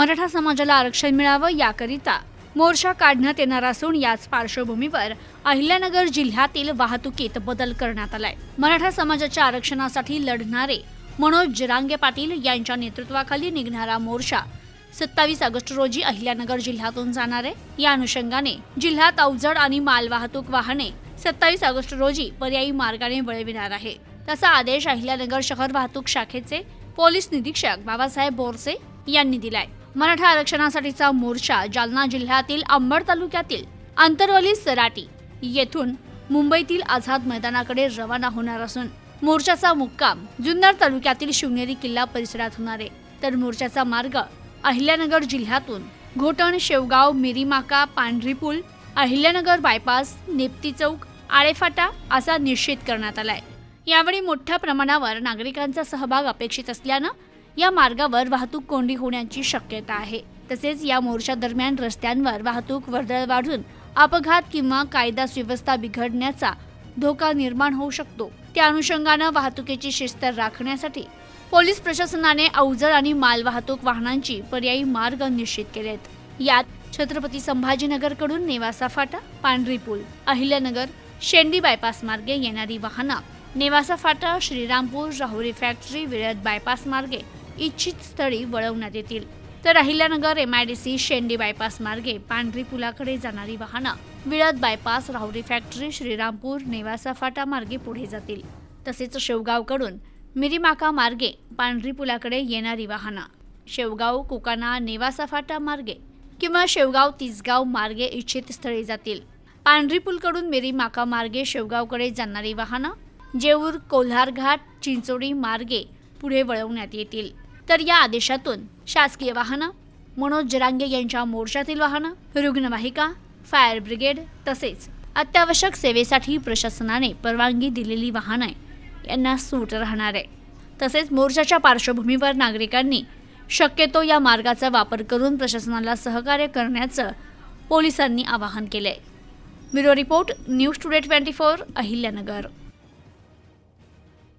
मराठा समाजाला आरक्षण मिळावं याकरिता मोर्चा काढण्यात येणार असून याच पार्श्वभूमीवर अहिल्यानगर जिल्ह्यातील वाहतुकीत बदल करण्यात आलाय. मराठा समाजाच्या आरक्षणासाठी लढणारे मनोज जरांगे पाटील यांच्या नेतृत्वाखाली निघणारा मोर्चा सत्तावीस ऑगस्ट रोजी अहिल्यानगर जिल्ह्यातून जाणार आहे. या अनुषंगाने जिल्ह्यात अवजड आणि मालवाहतूक वाहने सत्तावीस ऑगस्ट रोजी पर्यायी मार्गाने वळविणार आहे. तसा आदेश अहिल्यानगर शहर वाहतूक शाखेचे पोलीस निरीक्षक बाबासाहेब बोरसे यांनी दिलाय. मराठा आरक्षणासाठीचा मोर्चा जालना जिल्ह्यातील अंबड तालुक्यातील आंतरवली सराटी येथून मुंबईतील आझाद मैदानाकडे रवाना होणार असून मोर्चाचा मुक्काम जुन्नर तालुक्यातील शिवनेरी किल्ला परिसरात होणार आहे. तर मोर्चाचा मार्ग अहिल्यानगर जिल्ह्यातून घोटण शेवगाव मिरीमाका पांढरी पूल अहिल्यानगर बायपास नेप्ती चौक आळेफाटा असा निश्चित करण्यात आलाय. यावेळी मोठ्या प्रमाणावर नागरिकांचा सहभाग अपेक्षित असल्यानं या मार्गावर वाहतूक कोंडी होण्याची शक्यता आहे. तसेच या मोर्चा दरम्यान रस्त्यांवर वाहतूक वर्दळ वाढून अपघात किंवा कायदा सुव्यवस्था बिघडण्याचा धोका निर्माण होऊ शकतो. त्या अनुषंगानं वाहतुकीची शिस्त राखण्यासाठी पोलीस प्रशासनाने अवजड आणि मालवाहतूक वाहनांची पर्यायी मार्ग निश्चित केलेत. यात छत्रपती संभाजीनगरकडून नेवासा फाटा पांढरी पूल अहिल्यानगर शेंडी बायपास मार्गे येणारी वाहनं नेवासा फाटा श्रीरामपूर राहुरी फॅक्टरी विळद बायपास मार्गे इच्छित स्थळी वळवण्यात येतील. तर अहिल्यानगर एमआयडीसी शेंडी बायपास मार्गे पांढरी पुलाकडे जाणारी वाहनं. विळद बायपास राहुरी फॅक्टरी श्रीरामपूर नेवासा फाटा मार्गे पुढे जातील. तसेच शेवगावकडून मिरीमाका मार्गे पांढरी पुलाकडे येणारी वाहनं. शेवगाव कुकाना नेवासा फाटा मार्गे किंवा शेवगाव तिसगाव मार्गे इच्छित स्थळी जातील. पांढरी पुलकडून मिरीमाका मार्गे शेवगावकडे जाणारी वाहनं जेऊर कोल्हार घाट चिंचोडी मार्गे पुढे वळवण्यात येतील. तर या आदेशातून शासकीय वाहनं मनोज जरांगे यांच्या मोर्चातील वाहनं रुग्णवाहिका फायर ब्रिगेड तसेच अत्यावश्यक सेवेसाठी प्रशासनाने परवानगी दिलेली वाहनं यांना सूट राहणार आहे. तसेच मोर्चाच्या पार्श्वभूमीवर नागरिकांनी शक्यतो या मार्गाचा वापर करून प्रशासनाला सहकार्य करण्याचं पोलिसांनी आवाहन केलं आहे bureau report news today twenty four Ahilyanagar.